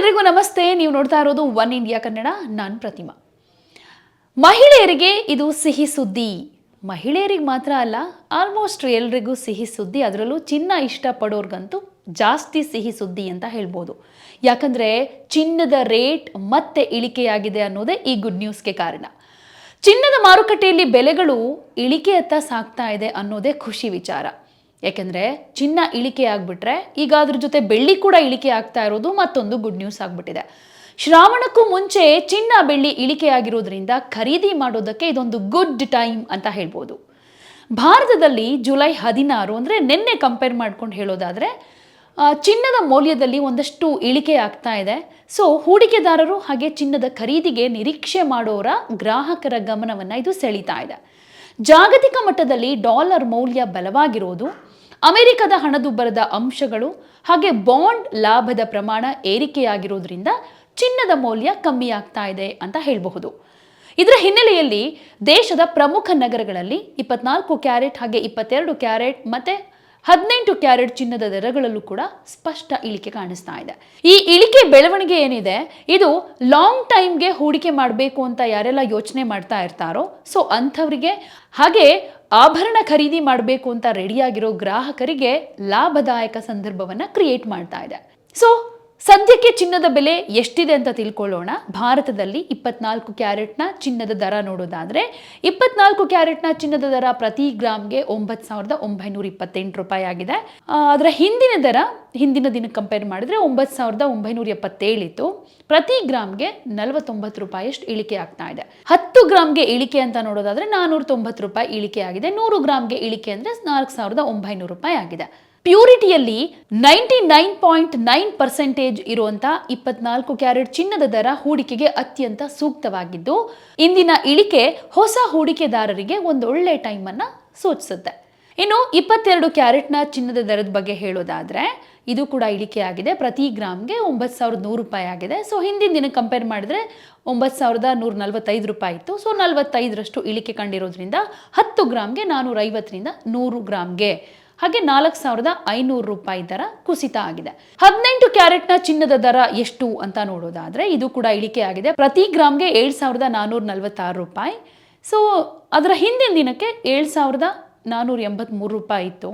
ಎಲ್ರಿಗೂ ನಮಸ್ತೆ. ನೀವು ನೋಡ್ತಾ ಇರೋದು ಒನ್ ಇಂಡಿಯಾ ಕನ್ನಡ, ನಾನು ಪ್ರತಿಮಾ. ಮಹಿಳೆಯರಿಗೆ ಇದು ಸಿಹಿ ಸುದ್ದಿ. ಮಹಿಳೆಯರಿಗೆ ಮಾತ್ರ ಅಲ್ಲ ಆಲ್ಮೋಸ್ಟ್ ಎಲ್ರಿಗೂ ಸಿಹಿ ಸುದ್ದಿ. ಅದರಲ್ಲೂ ಚಿನ್ನ ಇಷ್ಟಪಡೋರ್ಗಂತೂ ಜಾಸ್ತಿ ಸಿಹಿ ಸುದ್ದಿ ಅಂತ ಹೇಳ್ಬೋದು. ಯಾಕಂದರೆ ಚಿನ್ನದ ರೇಟ್ ಮತ್ತೆ ಇಳಿಕೆಯಾಗಿದೆ ಅನ್ನೋದೇ ಈ ಗುಡ್ ನ್ಯೂಸ್ಗೆ ಕಾರಣ. ಚಿನ್ನದ ಮಾರುಕಟ್ಟೆಯಲ್ಲಿ ಬೆಲೆಗಳು ಇಳಿಕೆಯತ್ತ ಸಾಗ್ತಾ ಇದೆ ಅನ್ನೋದೇ ಖುಷಿ ವಿಚಾರ. ಯಾಕೆಂದರೆ ಚಿನ್ನ ಇಳಿಕೆ ಆಗಿಬಿಟ್ರೆ ಈಗ ಅದ್ರ ಜೊತೆ ಬೆಳ್ಳಿ ಕೂಡ ಇಳಿಕೆ ಆಗ್ತಾ ಇರೋದು ಮತ್ತೊಂದು ಗುಡ್ ನ್ಯೂಸ್ ಆಗಿಬಿಟ್ಟಿದೆ. ಶ್ರಾವಣಕ್ಕೂ ಮುಂಚೆ ಚಿನ್ನ ಬೆಳ್ಳಿ ಇಳಿಕೆ ಆಗಿರೋದ್ರಿಂದ ಖರೀದಿ ಮಾಡೋದಕ್ಕೆ ಇದೊಂದು ಗುಡ್ ಟೈಮ್ ಅಂತ ಹೇಳ್ಬೋದು. ಭಾರತದಲ್ಲಿ ಜುಲೈ ಹದಿನಾರು ಅಂದರೆ ನಿನ್ನೆ ಕಂಪೇರ್ ಮಾಡ್ಕೊಂಡು ಹೇಳೋದಾದರೆ ಚಿನ್ನದ ಮೌಲ್ಯದಲ್ಲಿ ಒಂದಷ್ಟು ಇಳಿಕೆ ಆಗ್ತಾ ಇದೆ. ಸೊ ಹೂಡಿಕೆದಾರರು ಹಾಗೆ ಚಿನ್ನದ ಖರೀದಿಗೆ ನಿರೀಕ್ಷೆ ಮಾಡೋರ ಗ್ರಾಹಕರ ಗಮನವನ್ನು ಇದು ಸೆಳೀತಾ ಇದೆ. ಜಾಗತಿಕ ಮಟ್ಟದಲ್ಲಿ ಡಾಲರ್ ಮೌಲ್ಯ ಬಲವಾಗಿರೋದು ಅಮೆರಿಕದ ಹಣದುಬ್ಬರದ ಅಂಶಗಳು ಹಾಗೆ ಬಾಂಡ್ ಲಾಭದ ಪ್ರಮಾಣ ಏರಿಕೆಯಾಗಿರೋದ್ರಿಂದ ಚಿನ್ನದ ಮೌಲ್ಯ ಕಮ್ಮಿ ಆಗ್ತಾ ಇದೆ ಅಂತ ಹೇಳಬಹುದು. ಇದರ ಹಿನ್ನೆಲೆಯಲ್ಲಿ ದೇಶದ ಪ್ರಮುಖ ನಗರಗಳಲ್ಲಿ ಇಪ್ಪತ್ನಾಲ್ಕು ಕ್ಯಾರೆಟ್ ಹಾಗೆ ಇಪ್ಪತ್ತೆರಡು ಕ್ಯಾರೆಟ್ ಮತ್ತೆ ಹದಿನೆಂಟು ಕ್ಯಾರೆಟ್ ಚಿನ್ನದ ದರಗಳಲ್ಲೂ ಕೂಡ ಸ್ಪಷ್ಟ ಇಳಿಕೆ ಕಾಣಿಸ್ತಾ ಇದೆ. ಈ ಇಳಿಕೆ ಬೆಳವಣಿಗೆ ಏನಿದೆ? ಇದು ಲಾಂಗ್ ಟೈಮ್ಗೆ ಹೂಡಿಕೆ ಮಾಡಬೇಕು ಅಂತ ಯಾರೆಲ್ಲ ಯೋಚನೆ ಮಾಡ್ತಾ ಇರ್ತಾರೋ ಸೊ ಅಂಥವರಿಗೆ ಹಾಗೆ ಆಭರಣ ಖರೀದಿ ಮಾಡಬೇಕು ಅಂತ ರೆಡಿಯಾಗಿರೋ ಗ್ರಾಹಕರಿಗೆ ಲಾಭದಾಯಕ ಸಂದರ್ಭವನ್ನು ಕ್ರಿಯೇಟ್ ಮಾಡ್ತಾ ಇದೆ. ಸೊ ಸದ್ಯಕ್ಕೆ ಚಿನ್ನದ ಬೆಲೆ ಎಷ್ಟಿದೆ ಅಂತ ತಿಳ್ಕೊಳ್ಳೋಣ. ಭಾರತದಲ್ಲಿ ಇಪ್ಪತ್ನಾಲ್ಕು ಕ್ಯಾರೆಟ್ನ ಚಿನ್ನದ ದರ ನೋಡೋದಾದ್ರೆ, ಇಪ್ಪತ್ನಾಲ್ಕು ಕ್ಯಾರೆಟ್ನ ಚಿನ್ನದ ದರ ಪ್ರತಿ ಗ್ರಾಮ್ಗೆ ಒಂಬತ್ತು ಸಾವಿರದ ಒಂಬೈನೂರ ಇಪ್ಪತ್ತೆಂಟು ರೂಪಾಯಿ ಆಗಿದೆ. ಅದರ ಹಿಂದಿನ ದರ, ಹಿಂದಿನ ದಿನಕ್ಕೆ ಕಂಪೇರ್ ಮಾಡಿದ್ರೆ ಒಂಬತ್ತು ಸಾವಿರದ ಒಂಬೈನೂರ ಎಪ್ಪತ್ತೇಳಿತ್ತು. ಪ್ರತಿ ಗ್ರಾಮ್ಗೆ ನಲವತ್ತೊಂಬತ್ತು ರೂಪಾಯಿಯಷ್ಟು ಇಳಿಕೆ ಆಗ್ತಾ ಇದೆ. ಹತ್ತು ಗ್ರಾಮ್ಗೆ ಇಳಿಕೆ ಅಂತ ನೋಡೋದಾದ್ರೆ ನಾನೂರ ತೊಂಬತ್ತು ರೂಪಾಯಿ ಇಳಿಕೆ ಆಗಿದೆ. ನೂರು ಗ್ರಾಮ್ಗೆ ಇಳಿಕೆ ಅಂದ್ರೆ ನಾಲ್ಕು ಸಾವಿರದ ಒಂಬೈನೂರು ರೂಪಾಯಿ ಆಗಿದೆ. ಪ್ಯೂರಿಟಿಯಲ್ಲಿ ninety nine point nine percentage ಇರುವಂಥ ಇಪ್ಪತ್ನಾಲ್ಕು ಕ್ಯಾರೆಟ್ ಚಿನ್ನದ ದರ ಹೂಡಿಕೆಗೆ ಅತ್ಯಂತ ಸೂಕ್ತವಾಗಿದ್ದು, ಇಂದಿನ ಇಳಿಕೆ ಹೊಸ ಹೂಡಿಕೆದಾರರಿಗೆ ಒಂದು ಒಳ್ಳೆ ಟೈಮನ್ನು ಸೂಚಿಸುತ್ತೆ. ಇನ್ನು ಇಪ್ಪತ್ತೆರಡು ಕ್ಯಾರೆಟ್ನ ಚಿನ್ನದ ದರದ ಬಗ್ಗೆ ಹೇಳೋದಾದ್ರೆ, ಇದು ಕೂಡ ಇಳಿಕೆ ಆಗಿದೆ ಪ್ರತಿ ಗ್ರಾಮ್ಗೆ ಒಂಬತ್ತು ಸಾವಿರದ ನೂರು ರೂಪಾಯಿ ಆಗಿದೆ. ಸೊ ಹಿಂದಿನ ದಿನ ಕಂಪೇರ್ ಮಾಡಿದ್ರೆ ಒಂಬತ್ತು ಸಾವಿರದ ನೂರ ನಲವತ್ತೈದು ರೂಪಾಯಿ ಇತ್ತು. ಸೊ ನಲವತ್ತೈದರಷ್ಟು ಇಳಿಕೆ ಕಂಡಿರೋದ್ರಿಂದ ಹತ್ತು ಗ್ರಾಮ್ಗೆ ನಾನೂರ ಐವತ್ತರಿಂದ ನೂರು ಗ್ರಾಮ್ಗೆ. ಹಾಗೆ ನಾಲ್ಕು ಸಾವಿರದ ಐನೂರು ರೂಪಾಯಿ ದರ ಕುಸಿತ ಆಗಿದೆ. ಹದಿನೆಂಟು ಕ್ಯಾರೆಟ್ನ ಚಿನ್ನದ ದರ ಎಷ್ಟು ಅಂತ ನೋಡೋದಾದ್ರೆ ಇದು ಕೂಡ ಇಳಿಕೆ ಆಗಿದೆ. ಪ್ರತಿ ಗ್ರಾಮ್ಗೆ ಏಳು ಸಾವಿರದ ನಾನ್ನೂರ ನಲವತ್ತಾರು ರೂಪಾಯಿ. ಸೊ ಅದರ ಹಿಂದಿನ ದಿನಕ್ಕೆ ಏಳು ಸಾವಿರದ ನಾನ್ನೂರ ಎಂಬತ್ತ್ಮೂರು ರೂಪಾಯಿ ಇತ್ತು.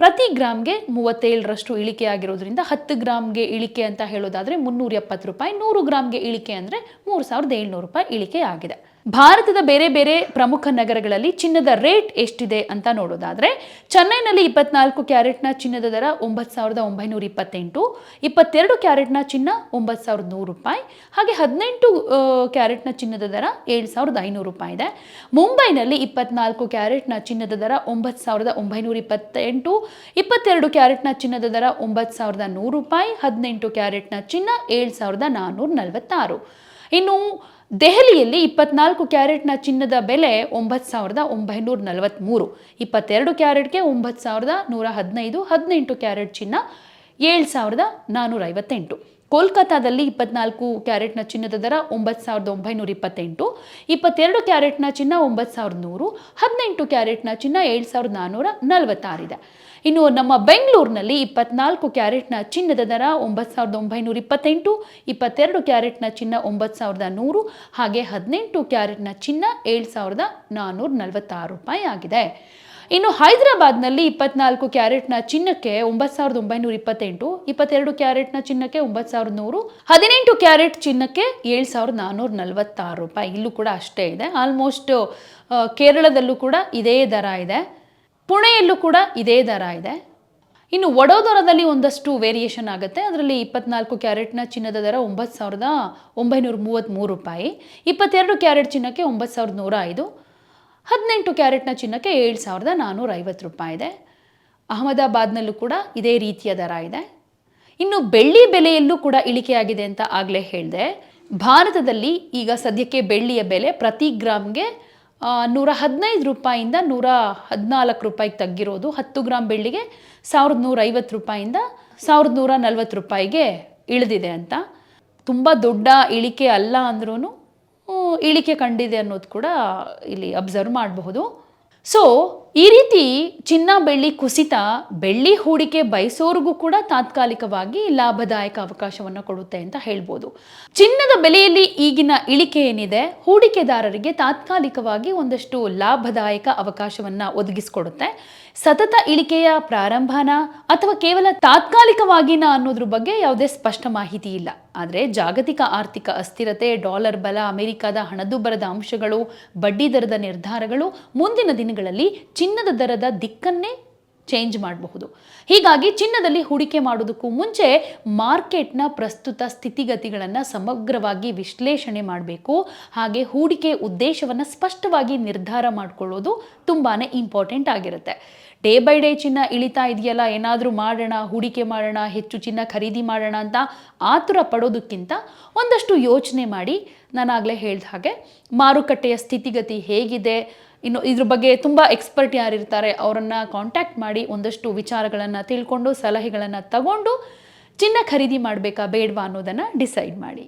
ಪ್ರತಿ ಗ್ರಾಮ್ಗೆ ಮೂವತ್ತೇಳರಷ್ಟು ಇಳಿಕೆ ಆಗಿರೋದ್ರಿಂದ ಹತ್ತು ಗ್ರಾಮ್ಗೆ ಇಳಿಕೆ ಅಂತ ಹೇಳೋದಾದ್ರೆ ಮುನ್ನೂರ ಎಪ್ಪತ್ತು ರೂಪಾಯಿ, ನೂರು ಗ್ರಾಮ್ಗೆ ಇಳಿಕೆ ಅಂದರೆ ಮೂರು ಸಾವಿರದ ಏಳ್ನೂರು ರೂಪಾಯಿ ಇಳಿಕೆ ಆಗಿದೆ. ಭಾರತದ ಬೇರೆ ಬೇರೆ ಪ್ರಮುಖ ನಗರಗಳಲ್ಲಿ ಚಿನ್ನದ ರೇಟ್ ಎಷ್ಟಿದೆ ಅಂತ ನೋಡೋದಾದ್ರೆ, ಚೆನ್ನೈನಲ್ಲಿ ಇಪ್ಪತ್ನಾಲ್ಕು ಕ್ಯಾರೆಟ್ನ ಚಿನ್ನದ ದರ ಒಂಬತ್ತು ಸಾವಿರದ ಒಂಬೈನೂರ ಇಪ್ಪತ್ತೆಂಟು, ಇಪ್ಪತ್ತೆರಡು ಕ್ಯಾರೆಟ್ನ ಚಿನ್ನ ಒಂಬತ್ತು ಸಾವಿರದ ನೂರು ರೂಪಾಯಿ, ಹಾಗೆ ಹದಿನೆಂಟು ಕ್ಯಾರೆಟ್ನ ಚಿನ್ನದ ದರ ಏಳು ಸಾವಿರದ ಐನೂರು ರೂಪಾಯಿ ಇದೆ. ಮುಂಬೈನಲ್ಲಿ ಇಪ್ಪತ್ನಾಲ್ಕು ಕ್ಯಾರೆಟ್ನ ಚಿನ್ನದ ದರ ಒಂಬತ್ತು ಸಾವಿರದ ಒಂಬೈನೂರ ಇಪ್ಪತ್ತೆಂಟು, ಇಪ್ಪತ್ತೆರಡು ಕ್ಯಾರೆಟ್ನ ಚಿನ್ನದ ದರ ಒಂಬತ್ತು ಸಾವಿರದ ನೂರು ರೂಪಾಯಿ, ಹದಿನೆಂಟು ಕ್ಯಾರೆಟ್ನ ಚಿನ್ನ ಏಳು ಸಾವಿರದ ನಾನ್ನೂರ ನಲವತ್ತಾರು. ಇನ್ನು ದೆಹಲಿಯಲ್ಲಿ ಇಪ್ಪತ್ನಾಲ್ಕು ಕ್ಯಾರೆಟ್ನ ಚಿನ್ನದ ಬೆಲೆ ಒಂಬತ್ತು ಸಾವಿರದ ಒಂಬೈನೂರ ನಲವತ್ತ್ಮೂರು ಇಪ್ಪತ್ತೆರಡು ಕ್ಯಾರೆಟ್ಗೆ ಒಂಬತ್ತು ಸಾವಿರದ ನೂರ ಹದಿನೈದು, ಹದಿನೆಂಟು ಕ್ಯಾರೆಟ್ ಚಿನ್ನ ಏಳು ಸಾವಿರದ ನಾನ್ನೂರ ಐವತ್ತೆಂಟು. ಕೋಲ್ಕತ್ತಾದಲ್ಲಿ ಇಪ್ಪತ್ನಾಲ್ಕು ಕ್ಯಾರೆಟ್ನ ಚಿನ್ನದ ದರ ಒಂಬತ್ತು ಸಾವಿರದ ಒಂಬೈನೂರ ಇಪ್ಪತ್ತೆಂಟು, ಇಪ್ಪತ್ತೆರಡು ಕ್ಯಾರೆಟ್ನ ಚಿನ್ನ ಒಂಬತ್ತು ಸಾವಿರದ ನೂರು, ಹದಿನೆಂಟು ಕ್ಯಾರೆಟ್ನ ಚಿನ್ನ ಏಳು ಸಾವಿರದ ನಾನ್ನೂರ ನಲವತ್ತಾರಿದೆ. ಇನ್ನು ನಮ್ಮ ಬೆಂಗಳೂರಿನಲ್ಲಿ ಇಪ್ಪತ್ನಾಲ್ಕು ಕ್ಯಾರೆಟ್ನ ಚಿನ್ನದ ದರ ಒಂಬತ್ತು ಸಾವಿರದ ಒಂಬೈನೂರ ಇಪ್ಪತ್ತೆಂಟು, ಇಪ್ಪತ್ತೆರಡು ಕ್ಯಾರೆಟ್ನ ಚಿನ್ನ ಒಂಬತ್ತು ಸಾವಿರದ ನೂರು, ಹಾಗೆ ಹದಿನೆಂಟು ಕ್ಯಾರೆಟ್ನ ಚಿನ್ನ ಏಳು ಸಾವಿರದ ನಾನ್ನೂರ ನಲವತ್ತಾರು ರೂಪಾಯಿ ಆಗಿದೆ. ಇನ್ನು ಹೈದರಾಬಾದ್ನಲ್ಲಿ ಇಪ್ಪತ್ನಾಲ್ಕು ಕ್ಯಾರೆಟ್ನ ಚಿನ್ನಕ್ಕೆ ಒಂಬತ್ತು ಸಾವಿರದ ಒಂಬೈನೂರ ಇಪ್ಪತ್ತೆಂಟು, ಇಪ್ಪತ್ತೆರಡು ಕ್ಯಾರೆಟ್ನ ಚಿನ್ನಕ್ಕೆ ಒಂಬತ್ತು ಸಾವಿರದ ನೂರು, ಹದಿನೆಂಟು ಕ್ಯಾರೆಟ್ ಚಿನ್ನಕ್ಕೆ ಏಳು ಸಾವಿರದ ನಾನ್ನೂರ ನಲವತ್ತಾರು ರೂಪಾಯಿ. ಇಲ್ಲೂ ಕೂಡ ಅಷ್ಟೇ ಇದೆ. ಆಲ್ಮೋಸ್ಟ್ ಕೇರಳದಲ್ಲೂ ಕೂಡ ಇದೇ ದರ ಇದೆ. ಪುಣೆಯಲ್ಲೂ ಕೂಡ ಇದೇ ದರ ಇದೆ. ಇನ್ನು ವಡೋದರದಲ್ಲಿ ಒಂದಷ್ಟು ವೇರಿಯೇಷನ್ ಆಗುತ್ತೆ. ಅದರಲ್ಲಿ ಇಪ್ಪತ್ನಾಲ್ಕು ಕ್ಯಾರೆಟ್ನ ಚಿನ್ನದ ದರ ಒಂಬತ್ತು ಸಾವಿರದ ಒಂಬೈನೂರ ಮೂವತ್ತ್ಮೂರು ರೂಪಾಯಿ. ಇಪ್ಪತ್ತೆರಡು ಕ್ಯಾರೆಟ್ ಚಿನ್ನಕ್ಕೆ ಒಂಬತ್ತು ಸಾವಿರದ ನೂರ ಐದು. ಹದಿನೆಂಟು ಕ್ಯಾರೆಟ್ನ ಚಿನ್ನಕ್ಕೆ ಏಳು ಸಾವಿರದ ನಾನ್ನೂರ ಐವತ್ತು ರೂಪಾಯಿ ಇದೆ. ಅಹಮದಾಬಾದ್ನಲ್ಲೂ ಕೂಡ ಇದೇ ರೀತಿಯ ದರ ಇದೆ. ಇನ್ನು ಬೆಳ್ಳಿ ಬೆಲೆಯಲ್ಲೂ ಕೂಡ ಇಳಿಕೆಯಾಗಿದೆ ಅಂತ ಆಗಲೇ ಹೇಳಿದೆ. ಭಾರತದಲ್ಲಿ ಈಗ ಸದ್ಯಕ್ಕೆ ಬೆಳ್ಳಿಯ ಬೆಲೆ ಪ್ರತಿ ಗ್ರಾಮ್ಗೆ ನೂರ ಹದಿನೈದು ರೂಪಾಯಿಂದ ನೂರ ಹದಿನಾಲ್ಕು ರೂಪಾಯಿಗೆ ತಗ್ಗಿರೋದು. ಹತ್ತು ಗ್ರಾಮ್ ಬೆಳ್ಳಿಗೆ ಸಾವಿರದ ನೂರ ಐವತ್ತು ರೂಪಾಯಿಂದ ಸಾವಿರದ ನೂರ ನಲ್ವತ್ತು ರೂಪಾಯಿಗೆ ಇಳಿದಿದೆ ಅಂತ. ತುಂಬ ದೊಡ್ಡ ಇಳಿಕೆ ಅಲ್ಲ ಅಂದ್ರೂ ಇಳಿಕೆ ಕಂಡಿದೆ ಅನ್ನೋದು ಕೂಡ ಇಲ್ಲಿ ಅಬ್ಸರ್ವ್ ಮಾಡಬಹುದು. ಸೊ ಈ ರೀತಿ ಚಿನ್ನ, ಬೆಳ್ಳಿ, ಕುಸಿತ, ಬೆಳ್ಳಿ ಹೂಡಿಕೆ ಬಯಸೋರಿಗೂ ಕೂಡ ತಾತ್ಕಾಲಿಕವಾಗಿ ಲಾಭದಾಯಕ ಅವಕಾಶವನ್ನು ಕೊಡುತ್ತೆ ಅಂತ ಹೇಳ್ಬೋದು. ಚಿನ್ನದ ಬೆಲೆಯಲ್ಲಿ ಈಗಿನ ಇಳಿಕೆ ಏನಿದೆ, ಹೂಡಿಕೆದಾರರಿಗೆ ತಾತ್ಕಾಲಿಕವಾಗಿ ಒಂದಷ್ಟು ಲಾಭದಾಯಕ ಅವಕಾಶವನ್ನ ಒದಗಿಸಿಕೊಡುತ್ತೆ. ಸತತ ಇಳಿಕೆಯ ಪ್ರಾರಂಭನ ಅಥವಾ ಕೇವಲ ತಾತ್ಕಾಲಿಕವಾಗಿನ ಅನ್ನೋದ್ರ ಬಗ್ಗೆ ಯಾವುದೇ ಸ್ಪಷ್ಟ ಮಾಹಿತಿ ಇಲ್ಲ. ಆದರೆ ಜಾಗತಿಕ ಆರ್ಥಿಕ ಅಸ್ಥಿರತೆ, ಡಾಲರ್ ಬಲ, ಅಮೆರಿಕದ ಹಣದುಬ್ಬರದ ಅಂಶಗಳು, ಬಡ್ಡಿ ದರದ ನಿರ್ಧಾರಗಳು ಮುಂದಿನ ದಿನಗಳಲ್ಲಿ ಚಿನ್ನದ ದರದ ದಿಕ್ಕನ್ನೇ ಚೇಂಜ್ ಮಾಡಬಹುದು. ಹೀಗಾಗಿ ಚಿನ್ನದಲ್ಲಿ ಹೂಡಿಕೆ ಮಾಡೋದಕ್ಕೂ ಮುಂಚೆ ಮಾರ್ಕೆಟ್ನ ಪ್ರಸ್ತುತ ಸ್ಥಿತಿಗತಿಗಳನ್ನು ಸಮಗ್ರವಾಗಿ ವಿಶ್ಲೇಷಣೆ ಮಾಡಬೇಕು. ಹಾಗೆ ಹೂಡಿಕೆ ಉದ್ದೇಶವನ್ನು ಸ್ಪಷ್ಟವಾಗಿ ನಿರ್ಧಾರ ಮಾಡಿಕೊಳ್ಳೋದು ತುಂಬಾ ಇಂಪಾರ್ಟೆಂಟ್ ಆಗಿರುತ್ತೆ. ಡೇ ಬೈ ಡೇ ಚಿನ್ನ ಇಳಿತಾ ಇದೆಯಲ್ಲ, ಏನಾದರೂ ಮಾಡೋಣ, ಹೂಡಿಕೆ ಮಾಡೋಣ, ಹೆಚ್ಚು ಚಿನ್ನ ಖರೀದಿ ಮಾಡೋಣ ಅಂತ ಆತುರ ಪಡೋದಕ್ಕಿಂತ ಒಂದಷ್ಟು ಯೋಚನೆ ಮಾಡಿ ನಾನಾಗಲೇ ಹೇಳಿದ ಹಾಗೆ ಮಾರುಕಟ್ಟೆಯ ಸ್ಥಿತಿಗತಿ ಹೇಗಿದೆ, ಇನ್ನು ಇದ್ರ ಬಗ್ಗೆ ತುಂಬ ಎಕ್ಸ್ಪರ್ಟ್ ಯಾರಿರ್ತಾರೆ ಅವರನ್ನು ಕಾಂಟ್ಯಾಕ್ಟ್ ಮಾಡಿ ಒಂದಷ್ಟು ವಿಚಾರಗಳನ್ನು ತಿಳ್ಕೊಂಡು, ಸಲಹೆಗಳನ್ನು ತಗೊಂಡು ಚಿನ್ನ ಖರೀದಿ ಮಾಡಬೇಕಾ ಬೇಡವಾ ಅನ್ನೋದನ್ನು ಡಿಸೈಡ್ ಮಾಡಿ.